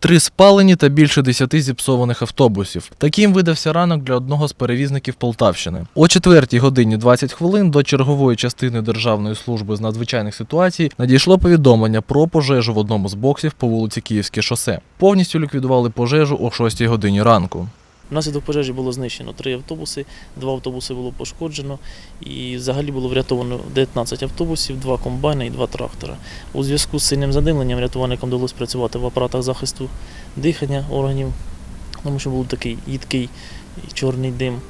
Три спалені та більше десяти зіпсованих автобусів. Таким видався ранок для одного з перевізників Полтавщини. О 4 годині 20 хвилин до чергової частини Державної служби з надзвичайних ситуацій надійшло повідомлення про пожежу в одному з боксів по вулиці Київське шосе. Повністю ліквідували пожежу о 6 годині ранку. Внаслідок пожежі було знищено три автобуси, два автобуси було пошкоджено і взагалі було врятовано 19 автобусів, два комбайни і два трактора. У зв'язку з сильним задимленням рятувальникам вдалося працювати в апаратах захисту дихання органів, тому що був такий їдкий чорний дим,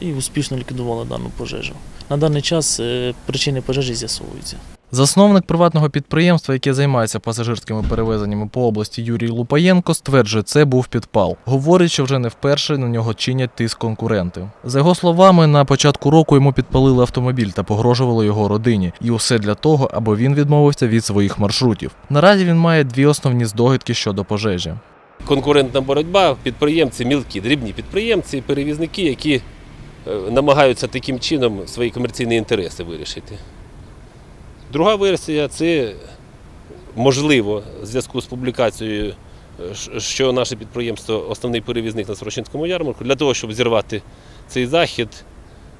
і успішно ліквідували дану пожежу. На даний час е, причини пожежі з'ясовуються. Засновник приватного підприємства, яке займається пасажирськими перевезеннями по області Юрій Лупаєнко, стверджує, це був підпал. Говорить, що вже не вперше на нього чинять тиск конкуренти. За його словами, на початку року йому підпалили автомобіль та погрожували його родині, і усе для того, аби він відмовився від своїх маршрутів. Наразі він має дві основні здогадки щодо пожежі. конкурентна боротьба, підприємці, мілкі, дрібні підприємці, перевізники, які е, намагаються таким чином свої комерційні інтереси вирішити. Друга версія це можливо в зв'язку з публікацією, е, що наше підприємство основний перевізник на Сорочинському ярмарку, для того, щоб зірвати цей захід.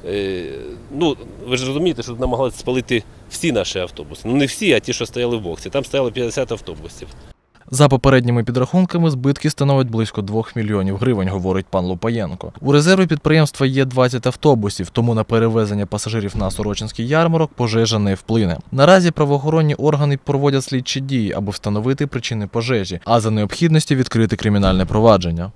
е, Ну, ви ж розумієте, що намагалися спалити всі наші автобуси. Ну не всі, а ті, що стояли в боксі. Там стояло 50 автобусів. За попередніми підрахунками, збитки становить близько 2 мільйонів гривень, говорить пан Лупаєнко. У резерві підприємства є 20 автобусів, тому на перевезення пасажирів на Сорочинський ярмарок пожежа не вплине. Наразі правоохоронні органи проводять слідчі дії, аби встановити причини пожежі, а за необхідності відкрити кримінальне провадження.